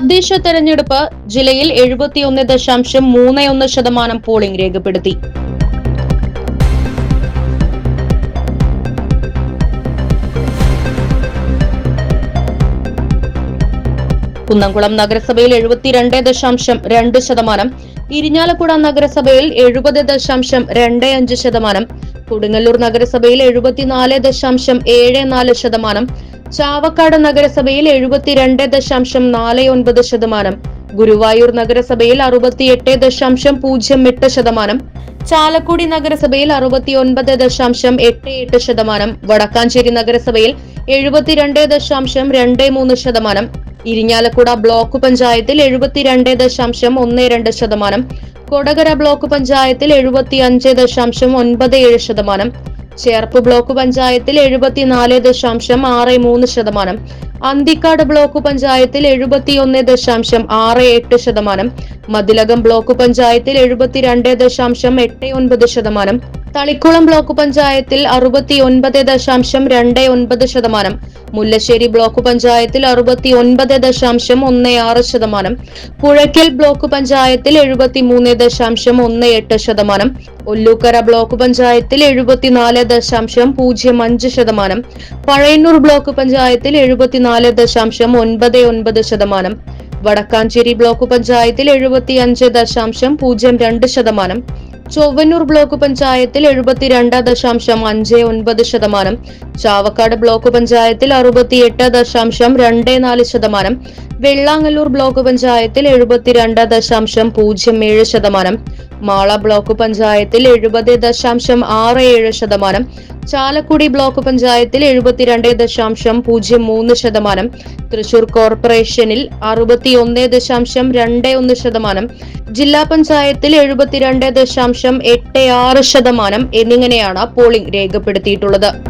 തദ്ദേശ തെരഞ്ഞെടുപ്പ് ജില്ലയിൽ എഴുപത്തിയൊന്ന് ദശാംശം മൂന്ന് ഒന്ന് ശതമാനം പോളിംഗ് രേഖപ്പെടുത്തി. കുന്നംകുളം നഗരസഭയിൽ എഴുപത്തിരണ്ട് ദശാംശം രണ്ട് ശതമാനം ഇരിഞ്ഞാലക്കുട നഗരസഭയിൽ എഴുപത് ദശാംശം രണ്ട് അഞ്ച് ശതമാനം കൊടുങ്ങല്ലൂർ നഗരസഭയിൽ എഴുപത്തിനാല് ദശാംശം ഏഴ് നാല് ശതമാനം ചാവക്കാട് നഗരസഭയിൽ എഴുപത്തിരണ്ട് ദശാംശം നാല് ഒൻപത് ശതമാനം ഗുരുവായൂർ നഗരസഭയിൽ അറുപത്തിയെട്ട് ദശാംശം പൂജ്യം എട്ട് ശതമാനം ചാലക്കുടി നഗരസഭയിൽ അറുപത്തിയൊൻപത് ദശാംശം എട്ട് എട്ട് ശതമാനം വടക്കാഞ്ചേരി നഗരസഭയിൽ എഴുപത്തിരണ്ട് ദശാംശം രണ്ട് മൂന്ന് ശതമാനം ഇരിഞ്ഞാലക്കുട ബ്ലോക്ക് പഞ്ചായത്തിൽ എഴുപത്തിരണ്ട് ദശാംശം ഒന്ന് രണ്ട് ശതമാനം കൊടകര ബ്ലോക്ക് പഞ്ചായത്തിൽ എഴുപത്തി അഞ്ച് ദശാംശം ഒൻപത് ഏഴ് ശതമാനം ചേർപ്പ് ബ്ലോക്ക് പഞ്ചായത്തിൽ എഴുപത്തിനാല് ദശാംശം ആറ് മൂന്ന് ശതമാനം അന്തിക്കാട് ബ്ലോക്ക് പഞ്ചായത്തിൽ എഴുപത്തിയൊന്ന് ദശാംശം ആറ് എട്ട് ശതമാനം മതിലകം ബ്ലോക്ക് പഞ്ചായത്തിൽ എഴുപത്തിരണ്ട് ദശാംശം എട്ട് ഒൻപത് ശതമാനം തളിക്കുളം ബ്ലോക്ക് പഞ്ചായത്തിൽ അറുപത്തി ഒൻപത് ദശാംശം രണ്ട് ഒൻപത് ശതമാനം മുല്ലശ്ശേരി ബ്ലോക്ക് പഞ്ചായത്തിൽ അറുപത്തി ഒൻപത് ദശാംശം ഒന്ന് ആറ് ശതമാനം പുഴയ്ക്കൽ ബ്ലോക്ക് പഞ്ചായത്തിൽ എഴുപത്തി മൂന്ന് ദശാംശം ഒന്ന് എട്ട് ശതമാനം ഒല്ലൂക്കര ബ്ലോക്ക് പഞ്ചായത്തിൽ എഴുപത്തിനാല് ദശാംശം പൂജ്യം അഞ്ച് ശതമാനം പഴയന്നൂർ ബ്ലോക്ക് പഞ്ചായത്തിൽ എഴുപത്തിനാല് ദശാംശം ഒൻപത് ഒൻപത് ശതമാനം വടക്കാഞ്ചേരി ബ്ലോക്ക് പഞ്ചായത്തിൽ എഴുപത്തി അഞ്ച് ദശാംശം പൂജ്യം രണ്ട് ശതമാനം ചൊവ്വന്നൂർ ബ്ലോക്ക് പഞ്ചായത്തിൽ എഴുപത്തിരണ്ട് ദശാംശം അഞ്ച് ഒൻപത് ശതമാനം ചാവക്കാട് ബ്ലോക്ക് പഞ്ചായത്തിൽ അറുപത്തിയെട്ട് ദശാംശം രണ്ട് നാല് ശതമാനം വെള്ളാങ്ങല്ലൂർ ബ്ലോക്ക് പഞ്ചായത്തിൽ എഴുപത്തിരണ്ട് ദശാംശം പൂജ്യം ഏഴ് ശതമാനം മാള ബ്ലോക്ക് പഞ്ചായത്തിൽ എഴുപത് ദശാംശം ആറ് ഏഴ് ശതമാനം ചാലക്കുടി ബ്ലോക്ക് പഞ്ചായത്തിൽ എഴുപത്തിരണ്ട് ദശാംശം പൂജ്യം മൂന്ന് ശതമാനം തൃശൂർ കോർപ്പറേഷനിൽ അറുപത്തിയൊന്ന് ദശാംശം രണ്ട് ഒന്ന് ശതമാനം ജില്ലാ പഞ്ചായത്തിൽ എഴുപത്തിരണ്ട് ദശാംശം എട്ട് ആറ് ശതമാനം എന്നിങ്ങനെയാണ് പോളിംഗ് രേഖപ്പെടുത്തിയിട്ടുള്ളത്.